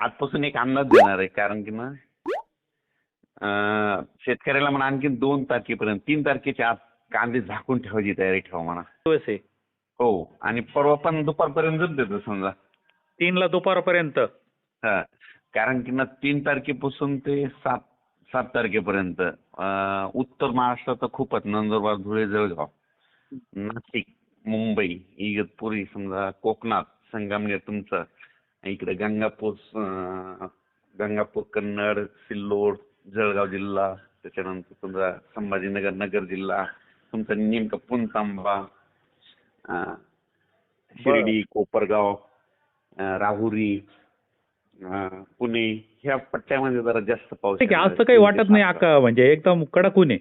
आजपासून एक अंदाज देणार आहे कारण की ना शेतकऱ्याला म्हणा आणखी दोन तारखेपर्यंत तीन तारखेच्या आत कांदे झाकून ठेवायची तयारी ठेवा म्हणा. आहे. हो आणि परवा पण दुपारपर्यंतच देतो समजा. तीनला दुपारपर्यंत. हा कारण की ना तीन तारखेपासून ते सात सात तारखेपर्यंत उत्तर महाराष्ट्रात खूपच नंदुरबार धुळे जळगाव नाशिक मुंबई इगतपुरी समजा कोकणात संगमनेर तुमचं इकडे गंगापूर गंगापूर कन्नड सिल्लोड जळगाव जिल्हा त्याच्यानंतर तुमचा संभाजीनगर नगर जिल्हा तुमचा नेमका पुणतांबा शिर्डी कोपरगाव राहुरी पुणे ह्या पट्ट्यामध्ये जरा जास्त पाऊस असं. काही वाटत नाही म्हणजे एकदम कडक ऊन आहे.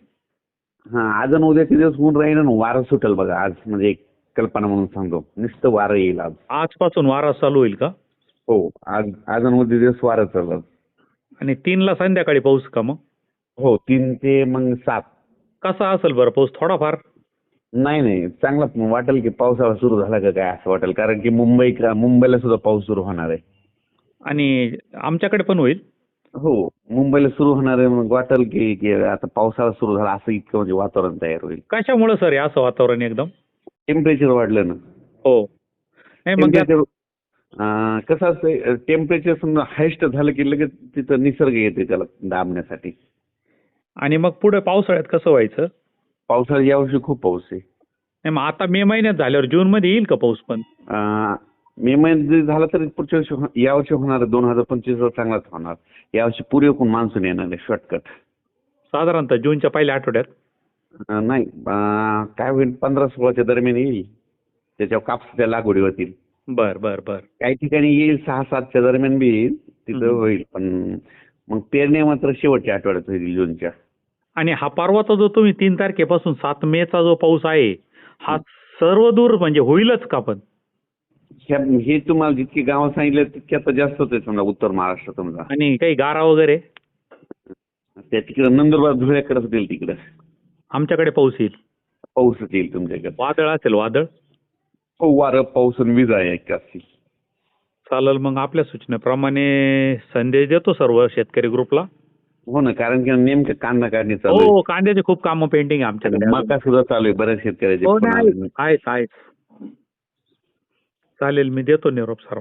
हा आज आणि उद्याचे दिवस ऊन राहील ना वारं सुटेल बघा आज म्हणजे एक कल्पना म्हणून सांगतो नुसतं वारं येईल आज. आजपासून वारा चालू होईल का? हो आज आज उद्या दिवस वारं चाललं आणि तीनला संध्याकाळी पाऊस का मग? हो तीन ते मग सात. कसा असेल बरं पाऊस? थोडाफार? नाही नाही चांगला वाटेल की पावसाळा सुरू झाला का काय असं वाटेल? कारण की मुंबई मुंबईला सुद्धा पाऊस सुरू होणार आहे. आणि आमच्याकडे पण होईल? हो मुंबईला सुरू होणार आहे मग वाटेल की की आता पावसाळा सुरू झाला असं इतकं म्हणजे वातावरण तयार होईल. कशामुळे सर असं वातावरण एकदम? टेम्परेचर वाढलं ना. हो. नाही मग कसं असतं टेम्परेचर समजा हायस्ट झालं की लगेच तिथं निसर्ग येते त्याला दाबण्यासाठी. आणि मग पुढे पावसाळ्यात कसं व्हायचं? पावसाळा यावर्षी खूप पाऊस आहे. नाही मग आता मे महिन्यात झाल्यावर जून मध्ये येईल का पाऊस पण? अं, मे महिन्यात जरी झाला तरी पुढच्या वर्षी हो- यावर्षी होणार दोन हजार पंचवीस वर चांगलाच होणार. यावर्षी पुरेपूर मान्सून येणार आहे शॉर्टकट साधारणतः जूनच्या पहिल्या आठवड्यात? नाही अं, काय होईल पंधरा सोळाच्या दरम्यान येईल. त्याच्यावर कापसाच्या लागवडी होतील बर बर बर. काही ठिकाणी येईल सहा सातच्या दरम्यान बी येईल तिथं. होईल पण मग पेरणी मात्र शेवटच्या आठवड्यात होईल जूनच्या. आणि हा परवाचा जो तुम्ही तीन तारखेपासून सात मेचा जो पाऊस आहे हा सर्व दूर म्हणजे होईलच का पण? हे तुम्हाला जितकी गावं सांगितले तितके आता जास्त होते समजा उत्तर महाराष्ट्र समजा. आणि काही गारा वगैरे? त्या तिकडे नंदुरबार धुळ्याकडेच गेल तिकडे. आमच्याकडे पाऊस येईल. पाऊसच येईल तुमच्याकडे वादळ असेल वादळ? वारं पाऊस आणि वीज आहे एकाची चालेल मग आपल्या सूचनेप्रमाणे संदेश देतो सर्व शेतकरी ग्रुपला. हो ना कारण की नेमकं कांदा काढणी चालू हो कांद्याचे खूप कामं आहे आहे आमच्याकडे. मका सुद्धा चालू आहे बऱ्याच शेतकऱ्याचे हो नाही. आहेत आहेत. चालेल मी देतो निरोप सर्व.